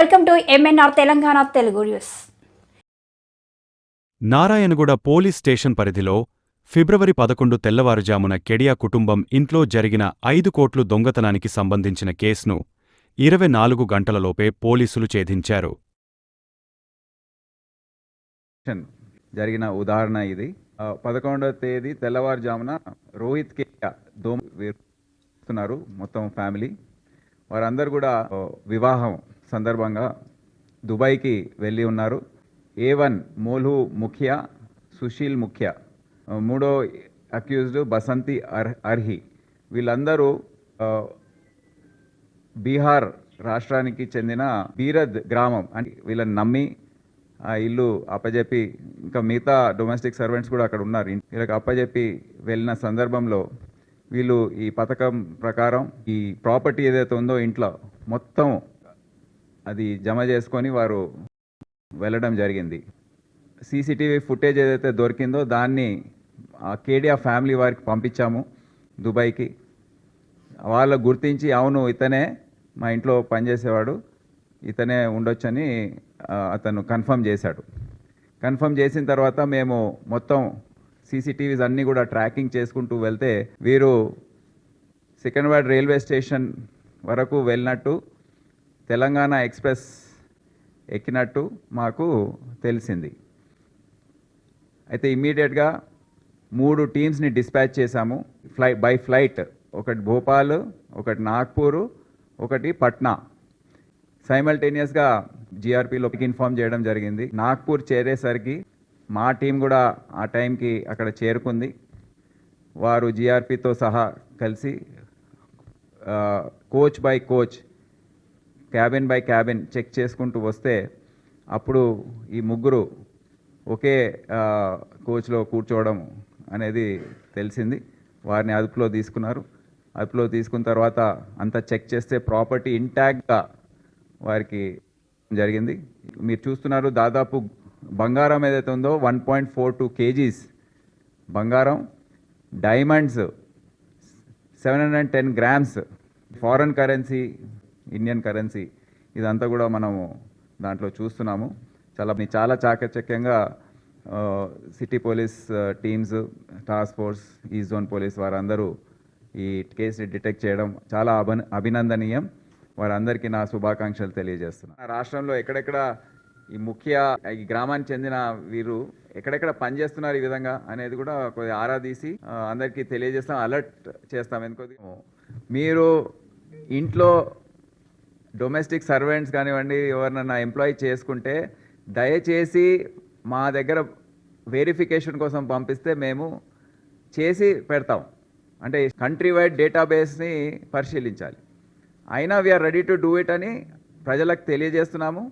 Welcome to MNR Telangana Telugu news. Narayanguda police station పరిధిలో ఫిబ్రవరి పదకొండు తెల్లవారుజామున కెడియా కుటుంబం ఇంట్లో జరిగిన ఐదు కోట్లు దొంగతనానికి సంబంధించిన కేసును ఇరవై నాలుగు గంటలలోపే పోలీసులు ఛేదించారు. జరిగిన ఉదాహరణ ఇది. పదకొండవ తేదీ తెల్లవారుజామున రోహిత్ కే దోమ వేస్తున్నారు మొత్తం ఫ్యామిలీ. వారందరూ కూడా వివాహం సందర్భంగా దుబాయ్కి వెళ్ళి ఉన్నారు. ఏ వన్ మోల్హు ముఖ్య సుశీల్ ముఖ్య. మూడో అక్యూజ్డ్ బసంతి అర్ అర్హి. వీళ్ళందరూ బీహార్ రాష్ట్రానికి చెందిన బీరద్ గ్రామం అంటే వీళ్ళని నమ్మి ఆ ఇల్లు అప్పజెప్పి ఇంకా మిగతా డొమెస్టిక్ సర్వెంట్స్ కూడా అక్కడ ఉన్నారు. వీళ్ళకి అప్పజెప్పి వెళ్ళిన సందర్భంలో వీళ్ళు ఈ పథకం ప్రకారం ఈ ప్రాపర్టీ ఏదైతే ఉందో ఇంట్లో మొత్తం అది జమ చేసుకొని వారు వెళ్ళడం జరిగింది. సీసీటీవీ ఫుటేజ్ ఏదైతే దొరికిందో దాన్ని ఆ కేడియా ఫ్యామిలీ వారికి పంపించాము దుబాయ్కి. వాళ్ళు గుర్తించి అవును ఇతనే మా ఇంట్లో పనిచేసేవాడు ఇతనే ఉండొచ్చని అతను కన్ఫర్మ్ చేశాడు. కన్ఫర్మ్ చేసిన తర్వాత మేము మొత్తం సీసీటీవీస్ అన్నీ కూడా ట్రాకింగ్ చేసుకుంటూ వెళ్తే వీరు సికింద్రాబాద్ రైల్వే స్టేషన్ వరకు వెళ్ళినట్టు తెలంగాణ ఎక్స్ప్రెస్ ఎక్కినట్టు మాకు తెలిసింది. అయితే ఇమ్మీడియట్గా మూడు టీమ్స్ని డిస్పాచ్ చేశాము. ఫ్లై బై ఫ్లైట్ ఒకటి భోపాల్ ఒకటి నాగ్పూర్ ఒకటి పట్నా. సైమల్టేనియస్గా జీఆర్పీలోకి ఇన్ఫార్మ్ చేయడం జరిగింది. నాగ్పూర్ చేరేసరికి మా టీం కూడా ఆ టైంకి అక్కడ చేరుకుంది. వారు జీఆర్పీతో సహా కలిసి coach by coach cabin by cabin check చేసుకుంటూ వస్తే అప్పుడు ఈ ముగ్గురు ఒకే కోచ్లో కూర్చోవడం అనేది తెలిసింది. వారిని అదుపులో తీసుకున్నారు. అదుపులో తీసుకున్న తర్వాత అంతా చెక్ చేస్తే ప్రాపర్టీ ఇంటాక్ట్గా వారికి జరిగింది. మీరు చూస్తున్నారు దాదాపు బంగారం ఏదైతే ఉందో one point four two kgs బంగారం diamonds seven hundred and ten grams. Foreign currency Indian currency ఇదంతా కూడా మనము దాంట్లో చూస్తున్నాము. చాలా చాలా చాకచక్యంగా city police teams task force ఈ జోన్ పోలీస్ వారందరూ ఈ కేసు డిటెక్ట్ చేయడం చాలా అభిన అభినందనీయం. వారందరికీ నా శుభాకాంక్షలు తెలియజేస్తున్నాను రాష్ట్రంలో ఎక్కడెక్కడ ఈ ముఖ్య ఈ గ్రామానికి చెందిన వీరు ఎక్కడెక్కడ పనిచేస్తున్నారు ఈ విధంగా అనేది కూడా కొద్దిగా ఆరా తీసి అందరికీ తెలియజేస్తాం అలర్ట్ చేస్తాం. ఎందుకు మీరు ఇంట్లో డొమెస్టిక్ సర్వెంట్స్ కానివ్వండి ఎవరినన్నా ఎంప్లాయీ చేసుకుంటే దయచేసి మా దగ్గర వెరిఫికేషన్ కోసం పంపిస్తే మేము చేసి పెడతాం. అంటే కంట్రీ వైడ్ డేటాబేస్ని పరిశీలించాలి. అయినా we are ready to do it అని ప్రజలకు తెలియజేస్తున్నాము.